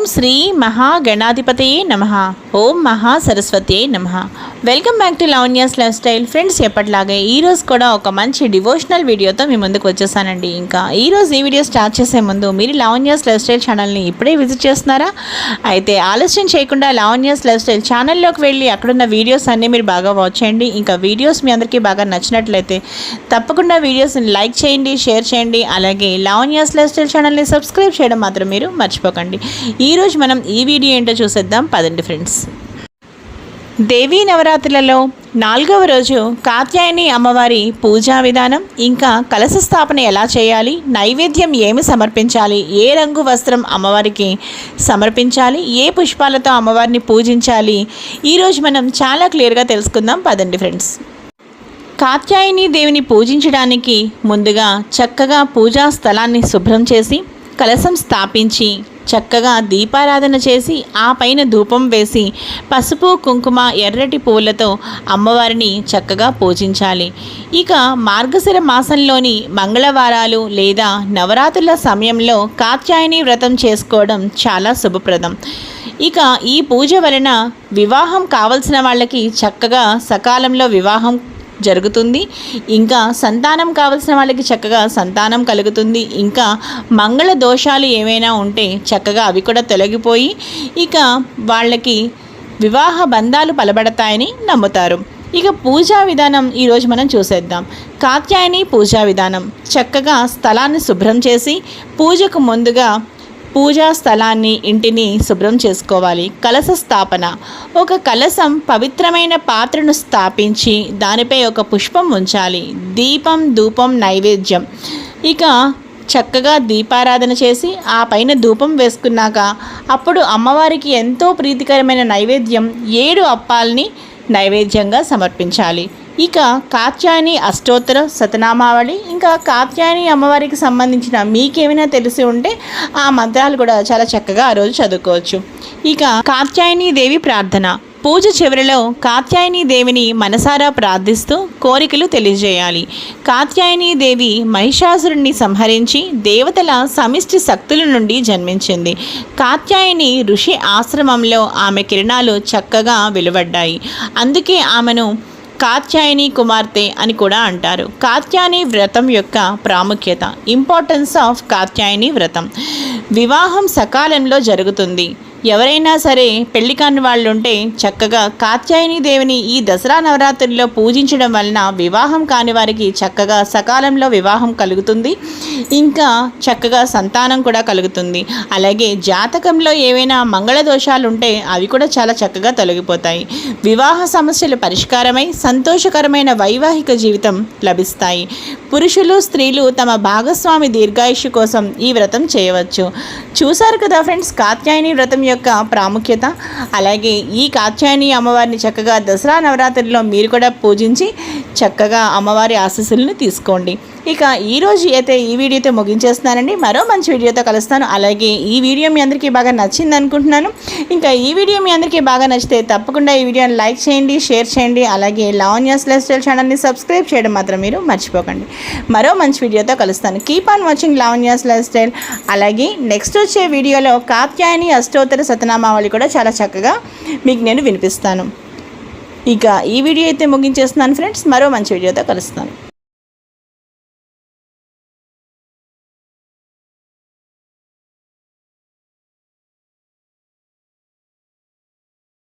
ఓం శ్రీ మహాగణాధిపతయే నమ. ఓం మహా సరస్వతియే నమ. Welcome back to Lavanya's life style friends ఎప్పటిలాగే ఈరోజు కూడా ఒక మంచి డివోషనల్ వీడియోతో మీ ముందుకు వచ్చేసానండి. ఇంకా ఈరోజు ఈ వీడియో స్టార్ట్ చేసే ముందు మీరు లావణ్యాస్ లైఫ్ స్టైల్ ఛానల్ని ఇప్పుడే విజిట్ చేస్తున్నారా? అయితే ఆలస్యం చేయకుండా లావణ్యాస్ లైఫ్ స్టైల్ ఛానల్లోకి వెళ్ళి అక్కడున్న వీడియోస్ అన్నీ మీరు బాగా వాచ్ చేయండి. ఇంకా వీడియోస్ మీ అందరికీ బాగా నచ్చినట్లయితే తప్పకుండా వీడియోస్ని లైక్ చేయండి షేర్ చేయండి. అలాగే లావణ్యాస్ లైఫ్ స్టైల్ ఛానల్ని సబ్స్క్రైబ్ చేయడం మాత్రం మీరు మర్చిపోకండి. ఈరోజు మనం ఈ వీడియో ఏంటో చూసేద్దాం. పదండి ఫ్రెండ్స్. దేవీ నవరాత్రులలో నాలుగవ రోజు కాత్యాయని అమ్మవారి పూజా విధానం ఇంకా కలశ స్థాపన ఎలా చేయాలి నైవేద్యం ఏమి సమర్పించాలి ఏ రంగు వస్త్రం అమ్మవారికి సమర్పించాలి ఏ పుష్పాలతో అమ్మవారిని పూజించాలి ఈరోజు మనం చాలా క్లియర్గా తెలుసుకుందాం. పదండి ఫ్రెండ్స్. కాత్యాయని దేవిని పూజించడానికి ముందుగా చక్కగా పూజా స్థలాన్ని శుభ్రం చేసి కలశం స్థాపించి చక్కగా దీపారాధన చేసి ఆ పైన ధూపం వేసి పసుపు కుంకుమ ఎర్రటి పువ్వులతో అమ్మవారిని చక్కగా పూజించాలి. ఇక మార్గశిర మాసంలోని మంగళవారాలు లేదా నవరాత్రుల సమయంలో కాత్యాయని వ్రతం చేసుకోవడం చాలా శుభప్రదం. ఇక ఈ పూజ వలన వివాహం కావలసిన వాళ్ళకి చక్కగా సకాలంలో వివాహం జరుగుతుంది. ఇంకా సంతానం కావలసిన వాళ్ళకి చక్కగా సంతానం కలుగుతుంది. ఇంకా మంగళ దోషాలు ఏమైనా ఉంటే చక్కగా అవి కూడా తొలగిపోయి ఇక వాళ్ళకి వివాహ బంధాలు పలబడతాయని నమ్ముతారు. ఇక పూజా విధానం ఈరోజు మనం చూసేద్దాం. కాత్యాయని పూజా విధానం. చక్కగా స్థలాన్ని శుభ్రం చేసి పూజకు ముందుగా పూజా స్థలాన్ని ఇంటిని శుభ్రం చేసుకోవాలి. కలశ స్థాపన. ఒక కలశం పవిత్రమైన పాత్రను స్థాపించి దానిపై ఒక పుష్పం ఉంచాలి. దీపం ధూపం నైవేద్యం. ఇక చక్కగా దీపారాధన చేసి ఆ పైన ధూపం వేసుకున్నాక అప్పుడు అమ్మవారికి ఎంతో ప్రీతికరమైన నైవేద్యం ఏడు అప్పాలని నైవేద్యంగా సమర్పించాలి. ఇక కాత్యాయని అష్టోత్తర శతనామావళి ఇంకా కాత్యాయని అమ్మవారికి సంబంధించిన మీకేమైనా తెలిసి ఉంటే ఆ మంత్రాలు కూడా చాలా చక్కగా ఆ రోజు చదువుకోవచ్చు. ఇక కాత్యాయని దేవి ప్రార్థన. పూజ చివరిలో కాత్యాయని దేవిని మనసారా ప్రార్థిస్తూ కోరికలు తెలియజేయాలి. కాత్యాయని దేవి మహిషాసురుణ్ణి సంహరించి దేవతల సమిష్టి శక్తుల నుండి జన్మించింది. కాత్యాయని ఋషి ఆశ్రమంలో ఆమె కిరణాలు చక్కగా వెలువడ్డాయి. అందుకే ఆమెను కాత్యాయని కుమార్తె అని కూడా అంటారు. కాత్యాయని వ్రతం యొక్క ప్రాముఖ్యత ఇంపార్టెన్స్ ఆఫ్ కాత్యాయని వ్రతం. వివాహం సకాలంలో జరుగుతుంది. ఎవరైనా సరే పెళ్ళి కాని వాళ్ళు ఉంటే చక్కగా కాత్యాయని దేవిని ఈ దసరా నవరాత్రుల్లో పూజించడం వలన వివాహం కాని వారికి చక్కగా సకాలంలో వివాహం కలుగుతుంది. ఇంకా చక్కగా సంతానం కూడా కలుగుతుంది. అలాగే జాతకంలో ఏవైనా మంగళ దోషాలు ఉంటే అవి కూడా చాలా చక్కగా తొలగిపోతాయి. వివాహ సమస్యలు పరిష్కారమై సంతోషకరమైన వైవాహిక జీవితం లభిస్తాయి. పురుషులు స్త్రీలు తమ భాగస్వామి దీర్ఘాయుషు కోసం ఈ వ్రతం చేయవచ్చు. చూశారు కదా ఫ్రెండ్స్ కాత్యాయని వ్రతం యొక్క ప్రాముఖ్యత అలాగే ఈ కాత్యాయని అమ్మవారిని చక్కగా దసరా నవరాత్రిలో మీరు కూడా పూజించి చక్కగా అమ్మవారి ఆశీస్సులను తీసుకోండి. ఇక ఈరోజు అయితే ఈ వీడియోతో ముగించేస్తున్నానండి. మరో మంచి వీడియోతో కలుస్తాను. అలాగే ఈ వీడియో మీ అందరికీ బాగా నచ్చింది అనుకుంటున్నాను. ఇంకా ఈ వీడియో మీ అందరికీ బాగా నచ్చితే తప్పకుండా ఈ వీడియోని లైక్ చేయండి షేర్ చేయండి. అలాగే లావన్యాస్ లైఫ్ స్టైల్ ఛానల్ని సబ్స్క్రైబ్ చేయడం మాత్రం మీరు మర్చిపోకండి. మరో మంచి వీడియోతో కలుస్తాను. Keep on watching Lavanya's life style. అలాగే నెక్స్ట్ వచ్చే వీడియోలో కాత్యాయని అష్టోత్తర సతనామావళి కూడా చాలా చక్కగా మీకు నేను వినిపిస్తాను. ఇక ఈ వీడియో అయితే ముగించేస్తున్నాను ఫ్రెండ్స్. మరో మంచి వీడియోతో కలుస్తాను.